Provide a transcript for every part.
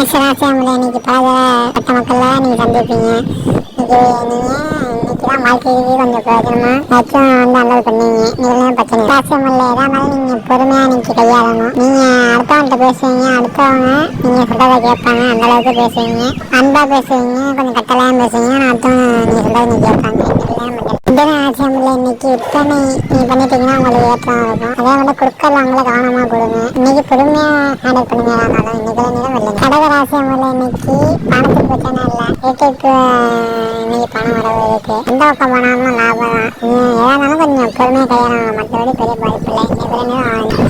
மேஷராசியாமல இன்னைக்கு பல பட்ட மக்கள்ல சந்திப்பீங்க. இன்னைக்கு நீங்கள் இன்னைக்கு தான் வாழ்க்கைக்கு கொஞ்சம் பிரயோஜனமா? ஏதாச்சும் வந்து நல்லது பண்ணீங்க. நீங்க பிரச்சனை ராசியாமல்ல எதானாலும் நீங்க பொறுமையா இன்னைக்கு கையாளணும். நீங்க அடுத்தவன்கிட்ட பேசுவீங்க. அடுத்தவங்க நீங்க கேட்பாங்க. அந்த அளவுக்கு பேசுவீங்க. அன்பா பேசுவீங்க. கொஞ்சம் கட்டலாம் பேசுவீங்க. அடுத்தவங்க நீங்க சொல்றதை நீங்க கேட்பாங்க. இந்த ஆசியமில்ல இன்னைக்கு விற்பனை நீ பண்ணிட்டீங்கன்னா உங்களுக்கு ஏற்றம் இருக்கும். அதே குடுக்கல் அவங்கள கொடுங்க. இன்னைக்கு பொறுமையா ஹேண்டில் பண்ணுங்க ஆனாலும் இன்னைக்கு நேரம் வரல. கடக ராசியமில்ல இன்னைக்கு பணத்துக்கு பிரச்சனை இல்லை. வீட்டுக்கு இன்னைக்கு பணம் வரவு இருக்கு. எந்த பக்கம் போனாலும் லாபம் தான். கொஞ்சம் பொறுமையா கையாளணும் மற்றபடி பெரிய பாதிப்பு இல்லை இன்னைக்கு நேரம் ஆகுது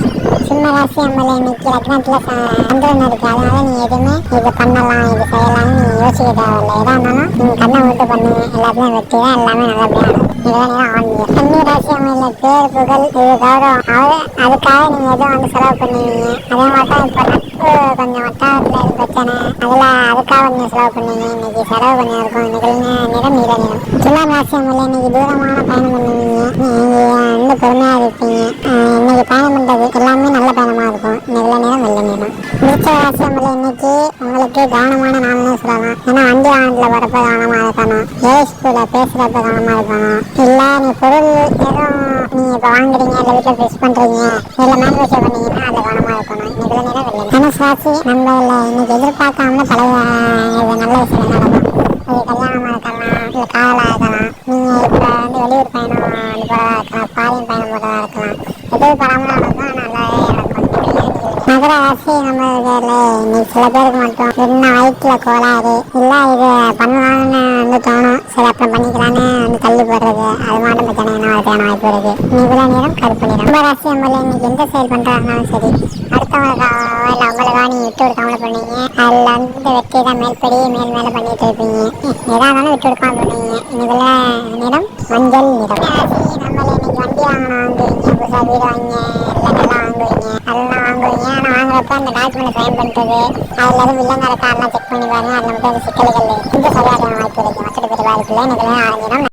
நம்மளை இன்னைக்கு லக்னத்துல சந்திரன் இருக்கு. அதனால நீ எதுவுமே இது பண்ணலாம் இது செய்யலாம்னு நீ யோசிக்க தேவையில்லை. எதா இருந்தாலும் நீங்க கண்ணை விட்டு பண்ணுங்க எல்லாத்தையும் வெற்றி தான் எல்லாமே நல்லபடியா இதுதான் நேரம் ஆன்மீகம் கன்னி ராசி அம்மல பேர் புகழ் இது கௌரவம். அவரு அதுக்காக நீங்க எதுவும் வந்து செலவு பண்ணுவீங்க. அதே மாதிரி தான் இப்போ நட்பு கொஞ்சம் வட்டாரத்துல இருக்கு பிரச்சனை. அதுல அதுக்காக நீங்க செலவு பண்ணுவீங்க. இன்னைக்கு செலவு கொஞ்சம் இருக்கும். இன்னைக்கு நிறம் நீல நிறம் துலாம் ராசி அம்மல இன்னைக்கு தூரமான பயணம் பண்ணுவீங்க. நீங்க வந்து பொறுமையா இருப்பீங்க. இன்னைக்கு பயணம் பண்றது எல்லாமே விருச்ச இன்னைக்கு உங்களுக்கு கவனமான நாள்னு சொல்லலாம். ஏன்னா வண்டி வாகனத்துல வரப்ப கவனமா இருக்கணும் ஏழை ஸ்கூல்ல பேசுறப்ப கவனமா இருக்கணும் இல்ல நீ பொருள் எதுவும் நீங்க இப்ப வாங்குறீங்க இல்ல வீட்டுல ஃபிக்ஸ் பண்றீங்க இல்ல மேனுஃபேக்சர் பண்ணீங்கன்னா அது கவனமா இருக்கணும். இன்னைக்கு தான் நேரம் வெள்ள ராசி நம்ம இல்ல இன்னைக்கு எதிர்பார்க்காம பழைய நல்ல விஷயம் நடக்கும். அது கல்யாணமா இருக்கலாம் இல்ல காதலா இருக்கலாம். நீங்க இப்ப வந்து வெளியூர் பயணம் போறதா இருக்கலாம் பாரின் பயணம் போறதா இருக்கலாம். எதிர்பாராம நடக்கும் மகர ஆசை நம்ம இன்னைக்கு சில பேருக்கு மட்டும் என்ன வயிற்றுல கோளாறு. இல்ல இது பண்ணலாம்னு வந்து தோணும். சரி அப்புறம் பண்ணிக்கலான்னு வந்து தள்ளி போடுறது. அது மட்டும் பிரச்சனை என்ன வரதுக்கான வாய்ப்பு இருக்கு? இன்னைக்குள்ள நேரம் கருப்பு நேரம் ரொம்ப ராசி நம்மள இன்னைக்கு எந்த செயல் பண்றாருனாலும் சரி. அடுத்தவங்களுக்காக இல்ல உங்களுக்காக நீங்க விட்டு கொடுக்காமல பண்ணீங்க அதுல வந்து வெற்றி தான் மேல்படி மேல் மேல பண்ணிட்டு இருப்பீங்க. எதா இருந்தாலும் விட்டு கொடுக்காம பண்ணுவீங்க. இன்னைக்குள்ள நிறம் மஞ்சள் நிறம். நம்மள இன்னைக்கு வண்டி வாங்கணும் வாங்குவீங்க. புதுசாக வீடு வாங்க இல்ல நல்லா வாங்குவீங்க. அதெல்லாம் ஆனா அந்த டாக்குமெண்ட் சைன் பண்ணுறது அதில் எதுவும் வில்லங்க கார்லாம் செக் பண்ணி பாருங்க அதுல மட்டும் அந்த சிக்கல்கள் இந்த சரியாக வாய்ப்பு இருக்குது மற்ற பெரிய வாய்ப்பு இல்லை எனக்கு ஆரஞ்சிடும்